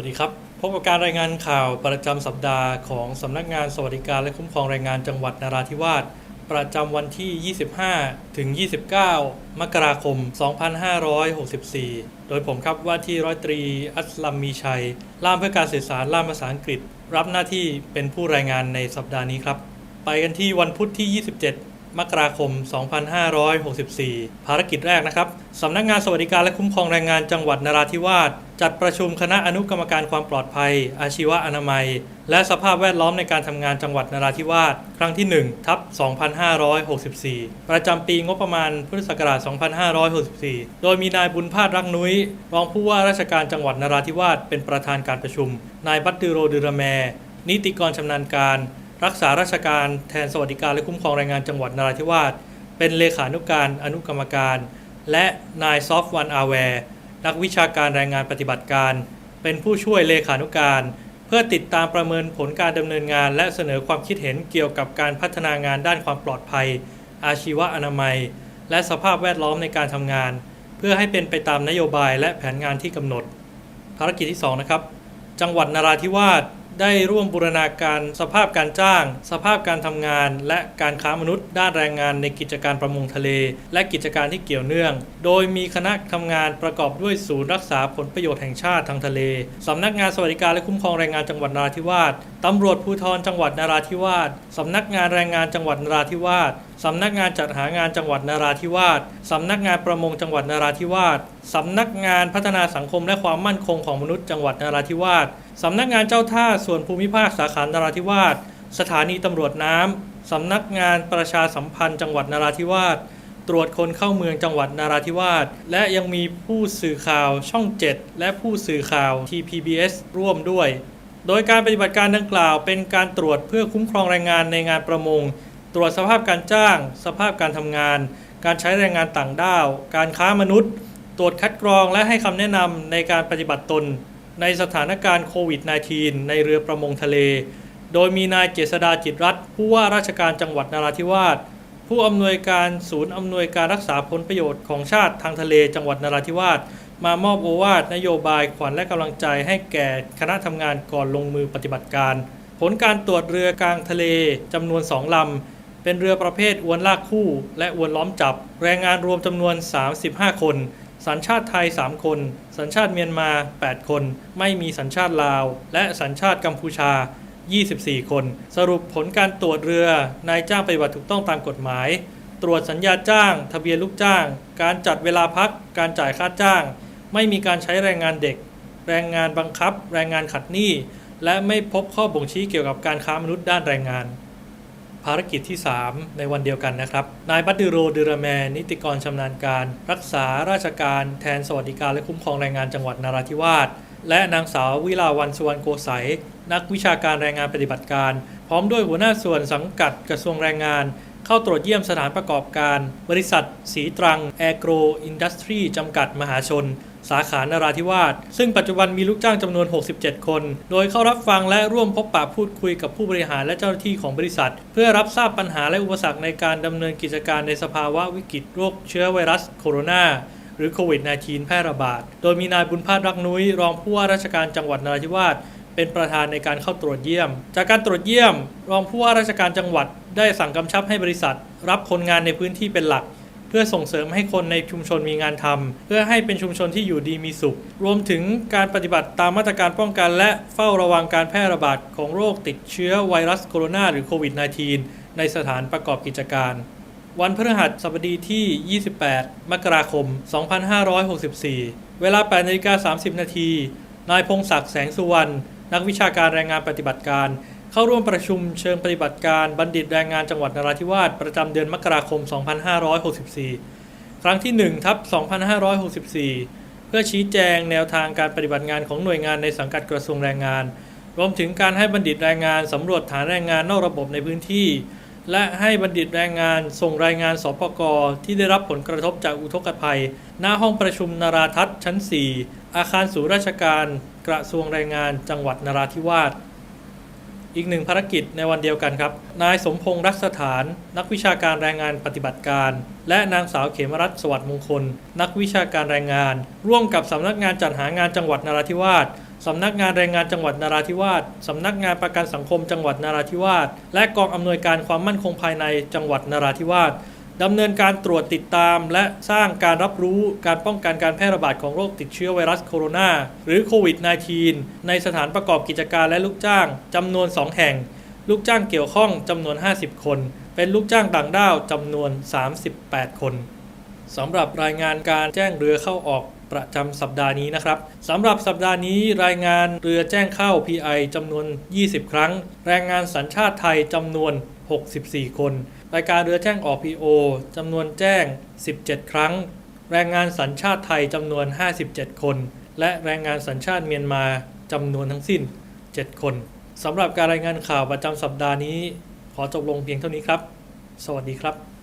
วัสดีครับ พบกับการรายงานข่าวประจำสัปดาห์ของสำนักงานสวัสดิการและคุ้มครองแรงงานจังหวัดนราธิวาสประจำวันที่ 25 ถึง 29 มกราคม 2564 โดยผมครับว่าที่ร้อยตรีอัสลัมมีชัย ล่ามเพื่อการสื่อสารล่ามภาษาอังกฤษ รับหน้าที่เป็นผู้รายงานในสัปดาห์นี้ครับ ไปกันที่วันพุธที่ 27มกราคม 2564 ภารกิจแรกนะครับ สำนักงานสวัสดิการและคุ้มครองแรงงานจังหวัดนราธิวาส จัดประชุมคณะอนุกรรมการความปลอดภัย อาชีวะอนามัย และสภาพแวดล้อมในการทำงานจังหวัดนราธิวาสครั้งที่1ทับ2564 ประจำปีงบประมาณพุทธศักราช 2564 โดยมีนายบุญพาดรักนุ้ย รองผู้ว่าราชการจังหวัดนราธิวาสเป็นประธานการประชุม นายบัตดือโรดือรแม นิติกรชำนาญการ รักษาราชการแทนสวัสดิการและคุ้มครองแรงงานจังหวัดนราธิวาสเป็นเลขานุการอนุกรรมการ และนายซอฟวันอาแวร์ นักวิชาการแรงงานปฏิบัติการ เป็นผู้ช่วยเลขานุการ เพื่อติดตามประเมินผลการดำเนินงาน และเสนอความคิดเห็นเกี่ยวกับการพัฒนางานด้านความปลอดภัย อาชีวะอนามัย และสภาพแวดล้อมในการทำงาน เพื่อให้เป็นไปตามนโยบายและแผนงานที่กำหนด ภารกิจที่2นะครับจังหวัดนราธิวาส ได้ร่วมบูรณาการสภาพการจ้าง สภาพการทำงาน และการค้ามนุษย์ ด้านแรงงานในกิจการประมงทะเล และกิจการที่เกี่ยวเนื่อง โดยมีคณะทำงานประกอบด้วยศูนย์รักษาผลประโยชน์แห่งชาติทางทะเลสำนักงานสวัสดิการและคุ้มครองแรงงานจังหวัดนราธิวาสตำรวจภูธรจังหวัดนราธิวาส สำนักงานแรงงานจังหวัดนราธิวาส สำนักงานจัดหางานจังหวัดนราธิวาส สำนักงานประมงจังหวัดนราธิวาส สำนักงานพัฒนาสังคมและความมั่นคงของมนุษย์จังหวัดนราธิวาส สำนักงานเจ้าท่าส่วนภูมิภาคสาขานราธิวาส สถานีตำรวจน้ำ สำนักงานประชาสัมพันธ์จังหวัดนราธิวาส ตรวจคนเข้าเมืองจังหวัดนราธิวาส และยังมีผู้สื่อข่าวช่อง 7 และผู้สื่อข่าว TPBS ร่วมด้วย โดยการปฏิบัติการดังกล่าว เป็นการตรวจเพื่อคุ้มครองแรงงานในงานประมง ตรวจสภาพการจ้าง สภาพการทำงาน การใช้แรงงานต่างด้าว การค้ามนุษย์ ตรวจคัดกรองและให้คำแนะนำในการปฏิบัติตน ในสถานการณ์โควิด -19 ในเรือประมงทะเล โดยมีนายเจษดาจิตรัตน์ผู้ว่าราชการจังหวัดนราธิวาสผู้อำนวยการศูนย์อำนวยการรักษาผลประโยชน์ของชาติทางทะเลจังหวัดนราธิวาส มามอบโอวาทนโยบายขวัญและกำลังใจให้แก่คณะทำงานก่อนลงมือปฏิบัติการ ผลการตรวจเรือกลางทะเลจำนวนสองลำ เป็นเรือประเภทอวนลากคู่ และอวนล้อมจับ แรงงานรวมจำนวน 35 คน สัญชาติไทย 3 คน สัญชาติเมียนมา 8 คน ไม่มีสัญชาติลาว และสัญชาติกัมพูชา 24 คน สรุปผลการตรวจเรือนายจ้างปฏิบัติถูกต้องตามกฎหมาย ตรวจสัญญาจ้าง ทะเบียนลูกจ้าง การจัดเวลาพัก การจ่ายค่าจ้าง ไม่มีการใช้แรงงานเด็ก แรงงานบังคับ แรงงานขัดหนี้ และไม่พบข้อบ่งชี้เกี่ยวกับการค้ามนุษย์ด้านแรงงาน ภารกิจที่ 3 ในวันเดียวกันนะครับ นายบัตดือโรดือระแมนนิติกรชำนาญการ รักษาราชการแทนสวัสดิการและคุ้มครองแรงงานจังหวัดนราธิวาสและนางสาววิลาวันสุวรรณโกสัยนักวิชาการแรงงานปฏิบัติการ พร้อมด้วยหัวหน้าส่วนสังกัดกระทรวงแรงงาน เข้าตรวจเยี่ยมสถานประกอบการ บริษัท สีตรัง แอโกรอินดัสทรีจำกัดมหาชน สาขานราธิวาส ซึ่งปัจจุบันมีลูกจ้างจำนวน 67 คน โดยเข้ารับฟังและร่วมพบปะพูดคุยกับผู้บริหารและเจ้าหน้าที่ของบริษัท เพื่อรับทราบปัญหาและอุปสรรคในการดำเนินกิจการในสภาวะวิกฤตโรคเชื้อไวรัสโคโรนาหรือโควิด -19 แพร่ระบาด โดยมีนายบุญพาดรักนุ้ยรองผู้ว่าราชการจังหวัดนราธิวาส เป็นประธานในการเข้าตรวจเยี่ยม จากการตรวจเยี่ยม รองผู้ว่าราชการจังหวัดได้สั่งกำชับให้บริษัท รับคนงานในพื้นที่เป็นหลัก เพื่อส่งเสริมให้คนในชุมชนมีงานทำเพื่อให้เป็นชุมชนที่อยู่ดีมีสุข รวมถึงการปฏิบัติตามมาตรการป้องกันและเฝ้าระวังการแพร่ระบาดของโรคติดเชื้อไวรัสโคโรนาหรือโควิด -19 ในสถานประกอบกิจการวันพฤหัสบดีที่ 28 มกราคม 2564 เวลา8นาฬิกา30 นาที นายพงศักดิ์แสงสุวรรณ นักวิชาการแรงงานปฏิบัติการ เข้าร่วมประชุมเชิงปฏิบัติการบัณฑิตแรงงานจังหวัดนราธิวาสประจำเดือนมกราคม 2564 ครั้งที่ 1 ทับ 2564 เพื่อชี้แจงแนวทางการปฏิบัติงานของหน่วยงานในสังกัดกระทรวงแรงงาน รวมถึงการให้บัณฑิตแรงงานสำรวจฐานแรงงานนอกระบบในพื้นที่ และให้บัณฑิตแรงงานส่งรายงานสปกที่ได้รับผลกระทบจากอุทกภัย หน้าห้องประชุมนาราทัศน์ชั้น 4 อาคารศูนย์ราชการ กระทรวงแรงงานจังหวัดนราธิวาสอีกหนึ่งภารกิจในวันเดียวกันครับ นายสมพงษ์รักสถาน นักวิชาการแรงงานปฏิบัติการ และนางสาวเขมรัตน์สวัสดิ์มงคล นักวิชาการแรงงาน ร่วมกับสำนักงานจัดหางานจังหวัดนราธิวาส สำนักงานแรงงานจังหวัดนาราธิวาส สำนักงานประกันสังคมจังหวัดนาราธิวาส และกองอำนวยการความมั่นคงภายในจังหวัดนาราธิวาสดำเนินการตรวจติดตาม และสร้างการรับรู้การป้องกันการแพร่ระบาดของโรคติดเชื้อไวรัสโคโรนาหรือโควิด -19 ในสถานประกอบกิจการและลูกจ้างจำนวน 2 แห่ง ลูกจ้างเกี่ยวข้องจำนวน 50 คน เป็นลูกจ้างต่างด้าวจำนวน 38 คนสำหรับรายงานการแจ้งเรือเข้าออก ประจำสัปดาห์นี้นะครับสำหรับสัปดาห์นี้รายงานเรือแจ้งเข้า PI จำนวน 20 ครั้ง แรงงานสัญชาติไทยจำนวน 64 คน รายการเรือแจ้งออก PO จำนวนแจ้ง 17 ครั้ง แรงงานสัญชาติไทยจำนวน 57 คน และแรงงานสัญชาติเมียนมาจำนวนทั้งสิ้น 7 คนสำหรับการรายงานข่าวประจำสัปดาห์นี้ ขอจบลงเพียงเท่านี้ครับ สวัสดีครับ